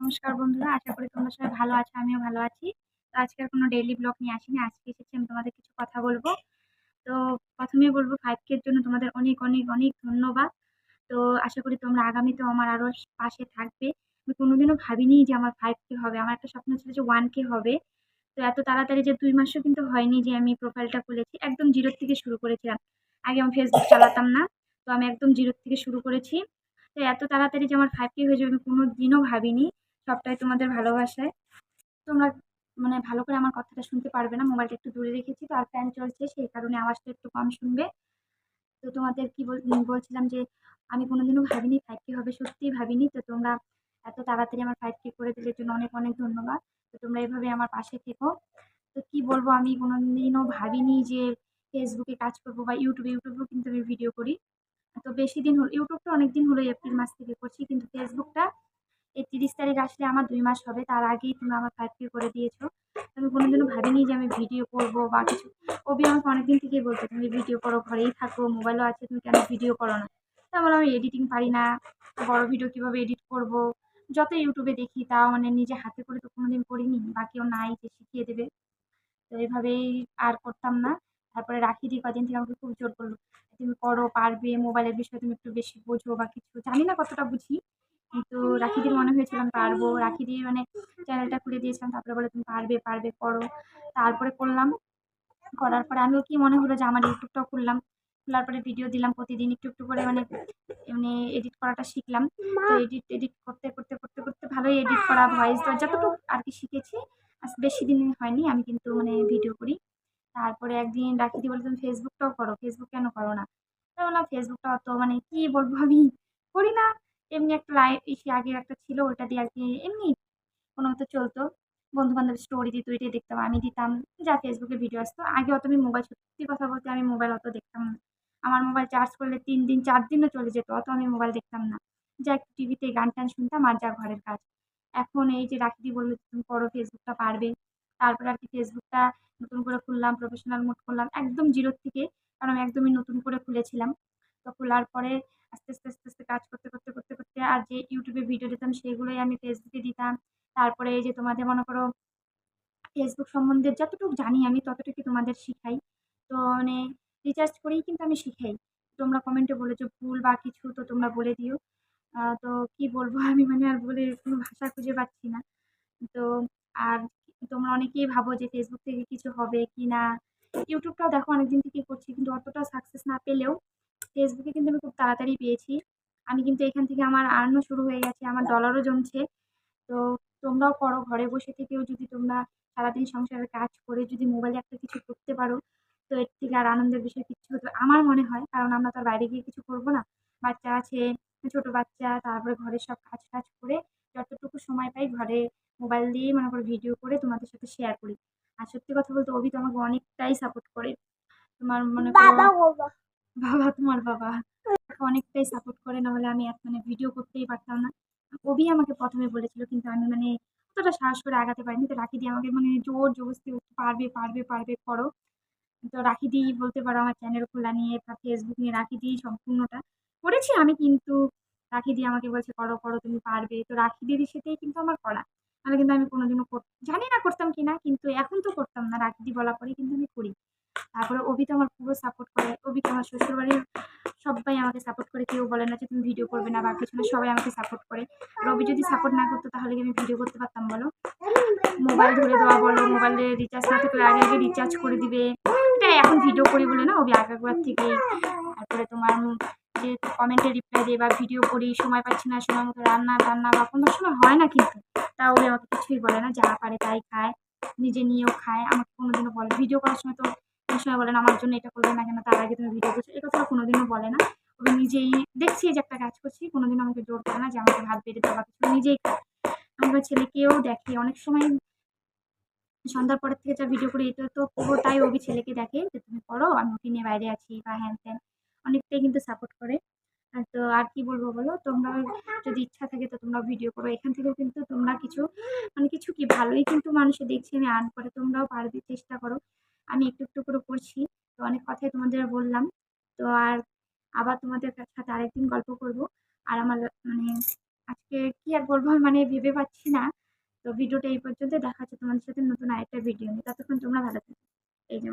নমস্কার বন্ধুরা, আশা করি তোমরা সবাই ভালো আছো, আমিও ভালো আছি। তো আজকে কোনো ডেইলি ব্লগ নিয়ে আসিনি, আজকে এসেছি আমি তোমাদের কিছু কথা বলব। তো প্রথমেই বলব ফাইভ কের জন্য তোমাদের অনেক অনেক অনেক ধন্যবাদ। তো আশা করি তোমরা আগামীতেও আমার আরও পাশে থাকবে। আমি কোনোদিনও ভাবিনি যে আমার ফাইভ কে হবে, আমার একটা স্বপ্ন ছিল যে ওয়ান কে হবে। তো এত তাড়াতাড়ি যে দুই মাসও কিন্তু হয়নি যে আমি প্রোফাইলটা খুলেছি, একদম জিরোর থেকে শুরু করেছিলাম। আগে আমি ফেসবুক চালাতাম না, তো আমি একদম জিরোর থেকে শুরু করেছি। তো এত তাড়াতাড়ি যে আমার ফাইভ কে হয়ে যাবে আমি কোনো দিনও ভাবিনি। সবটাই তোমাদের ভালোবাসায়। তোমরা মানে ভালো করে আমার কথাটা শুনতে পারবে না মোবাইলটা একটু দূরে রেখেছি তো, আর ফ্যান চলছে, সেই কারণে আওয়াজটা একটু কম শুনবে। তো তোমাদের কি বলছিলাম যে, আমি কোনোদিনও ভাবিনি ফাইভ কে হবে, সত্যিই ভাবিনি। তো তোমরা এত তাড়াতাড়ি আমার ফাইভ কে করে দিলে জন্য অনেক অনেক ধন্যবাদ। তো তোমরা এভাবে আমার পাশে থেকো। তো কি বলব, আমি কোনোদিনও ভাবিনি যে ফেসবুকে কাজ করব বা ইউটিউবে ইউটিউবেও কিন্তু আমি ভিডিও করি। তো বেশি দিন হলো ইউটিউবটা অনেক দিন হলো এপ্রিল মাস থেকে করছি, কিন্তু ফেসবুকটা এই তিরিশ তারিখ আসলে আমার দুই মাস হবে, তার আগেই তুমি আমার ফাইভ কে করে দিয়েছ। আমি কোনোদিনও ভাবিনি যে আমি ভিডিও করব বা কিছু। ওবি আমাকে অনেকদিন থেকেই বলতো তুমি ভিডিও করো, ঘরেই থাকো মোবাইলও আছে, তুমি কেন ভিডিও করো না? তা বললাম আমি এডিটিং পারি না, বড় ভিডিও কীভাবে এডিট করব? যত ইউটিউবে দেখি, তাও মানে নিজে হাতে করে তো কোনোদিন করিনি বা কেউ নাই যে শিখিয়ে দেবে। তো এইভাবেই আর করতাম না। তারপরে রাখি দিয়ে কদিন থেকে আমাকে খুব জোর করল, তুমি করো, পারবে মোবাইলের বিষয়ে তুমি একটু বেশি বোঝো বা কিছু। জানি না কতটা বুঝি। কিন্তু রাখি দিয়ে মনে হয়েছিল আমি পারব। দিয়ে মানে চ্যানেলটা খুলে দিয়েছিলাম, তারপরে বলে তুমি পারবে পারবে, করো। তারপরে করলাম। করার পরে আমিও কি মনে হলো যে আমার ইউটিউবটাও খুললাম। খোলার পরে ভিডিও দিলাম, প্রতিদিন একটু একটু করে মানে এমনি এডিট করাটা শিখলাম। তো এডিট এডিট করতে করতে করতে করতে ভালোই এডিট করা ভয়েস যতটুকু আর কি শিখেছি বেশি দিন হয়নি, আমি কিন্তু মানে ভিডিও করি। তারপরে একদিন রাখি দিয়ে বলে, তুমি ফেসবুকটাও করো। ফেসবুক কেন করো না? বললাম ফেসবুকটা অত মানে কি বলব আমি? করি না। এমনি একটা লাইভ এসে আগের একটা ছিল ওটা দিয়ে আর কি এমনি কোনো মতো চলতো। বন্ধু বান্ধব স্টোরি দিত এটাই দেখতাম, আমি দিতাম, যা ফেসবুকে ভিডিও আসতো। আগে অত আমি মোবাইল সত্যি কথা বলতে আমি মোবাইল অত দেখতাম না। আমার মোবাইল চার্জ করলে তিন দিন, চার দিনও চলে যেত, অত আমি মোবাইল দেখতাম না। যা একটু টিভিতে গান টান শুনতাম আর যা ঘরের কাজ। এখন এই যে রাখিদি বলল তুমি করো ফেসবুকটা পারবে। তারপরে আর কি ফেসবুকটা নতুন করে খুললাম প্রফেশনাল মোড করলাম একদম জিরোর থেকে, কারণ আমি একদমই নতুন করে খুলেছিলাম। তো খোলার পরে আস্তে আস্তে আস্তে আস্তে কাজ করতে করতে করতে করতে আর যে ইউটিউবে ভিডিও দিতাম সেগুলোই আমি ফেসবুকে দিতাম। তারপরে এই যে তোমাদের মনে করো ফেসবুক সম্বন্ধে যতটুকু জানি আমি ততটুকু তোমাদের শিখাই। তো মানে রিচার্জ করেই কিন্তু আমি শিখাই। তোমরা কমেন্টে বলেছ ভুল বা কিছু, তো তোমরা বলে দিও। তো কি বলব? আমি মানে আর বলে কোনো ভাষা খুঁজে পাচ্ছি না। তো আর তোমরা অনেকেই ভাবো যে ফেসবুক থেকে কিছু হবে কি না ইউটিউবটাও দেখো অনেকদিন থেকেই করছি, কিন্তু অতটা সাকসেস না পেলেও ফেসবুকে কিন্তু আমি খুব তাড়াতাড়ি পেয়েছি। আমি কিন্তু এখান থেকে আমার আর্নও শুরু হয়ে গেছে, আমার ডলারও জমছে। তো তোমরাও করো, ঘরে বসে থেকেও যদি তোমরা সারাদিন সংসারের কাজ করে যদি মোবাইলে একটা কিছু করতে পারো, তো এর থেকে আর আনন্দের বিষয় কিচ্ছু হতো আমার মনে হয়, কারণ আমরা তো বাইরে গিয়ে কিছু করব না। বাচ্চা আছে, ছোটো বাচ্চা, তারপরে ঘরের সব কাজ টাজ করে যতটুকু সময় পাই ঘরে মোবাইল দিয়ে মনে করো ভিডিও করে তোমাদের সাথে শেয়ার করি। আর সত্যি কথা বলতে অভি তো আমাকে অনেকটাই সাপোর্ট করে। তোমার মনে করো বাবা, তোমার বাবা। অনেকটাই সাপোর্ট করে, নাহলে আমি এক মানে ভিডিও করতেই পারতাম না। কবি আমাকে প্রথমে বলেছিল, কিন্তু আমি মানে অতটা সাহস করে আগাতে পারিনি। তো রাখি দিয়ে আমাকে মানে জোর জবস্তি পারবে পারবে পারবে, করো। তো রাখি দিয়েই বলতে পারো, আমার চ্যানেল খোলা নিয়ে, বা ফেসবুক নিয়ে রাখি দিয়েই সম্পূর্ণটা। করেছি আমি কিন্তু। রাখি দিয়ে আমাকে বলছে, করো করো, তুমি পারবে। তো রাখি দিদির সাথেই কিন্তু আমার করা। নাহলে কিন্তু আমি কোনোদিনও জানি না করতাম কি না কিন্তু এখন তো করতাম না। রাখি দি বলা পরে কিন্তু আমি করি। তারপরে অভি তো আমার পুরো সাপোর্ট করে। অভি তো আমার শ্বশুরবাড়ির সবাই আমাকে সাপোর্ট করে। কেউ বলে না যে তুমি ভিডিও করবে না বা কিছু না, সবাই আমাকে সাপোর্ট করে। রবি যদি সাপোর্ট না করতো তাহলে কি আমি ভিডিও করতে পারতাম বলো? মোবাইল ধরে দেওয়া বলো মোবাইলে রিচার্জ না থাকলে আগে আগে রিচার্জ করে দিবে। এটা এখন ভিডিও করি বলে না, অভি আগেরবার থেকেই তারপরে তোমার যে কমেন্টে রিপ্লাই দিয়ে বা ভিডিও করি, সময় পাচ্ছি না, সময় মতো রান্না টান্না বা কোনো সময় হয় না কিন্তু, তাও ওই আমাকে কিছুই বলে না, যা পারে তাই খায়। নিজে নিয়েও খায়, আমাকে কোনোদিনও বলে ভিডিও করার সময় তো কোনো সময় বলে না আমার জন্য এটা করবে না কেন? তার আগে তুমি ভিডিও করছ। এই কথাটা কোনোদিনও বলে না। ওই নিজেই দেখছি যে একটা কাজ করছি। কোনোদিনও আমাকে জোর করে না যে আমাকে হাত বেড়ে দেওয়া কিছু। নিজেই আমার ছেলেকেও দেখে। অনেক সময় সন্ধ্যার পরের থেকে যা ভিডিও করি, এটা তো পুরোটাই ওবি ছেলেকে দেখে যে, তুমি করো, আমি ওকে নিয়ে বাইরে আছি বা হ্যান ত্যান। অনেকটাই কিন্তু সাপোর্ট করে। তো আর কি বলব বলো? তোমরা যদি ইচ্ছা থাকে তো তোমরা ভিডিও করো। এখান থেকেও কিন্তু তোমরা কিছু মানে কিছু কি ভালোই কিন্তু মানুষে দেখছি আমি আর্ন করে, তোমরাও পারবে, চেষ্টা করো। আমি একটু একটু করে করছি তো অনেক কথাই তোমাদের বললাম। তো আর আবার তোমাদের সাথে আরেকদিন গল্প করব। আর আমার মানে আজকে কি আর বলব মানে ভেবে পাচ্ছি না। তো ভিডিওটা এই পর্যন্ত দেখা হচ্ছে তোমাদের সাথে নতুন আরেকটা ভিডিও নিয়ে। ততক্ষণ তোমরা ভালো থাকো। এই যে।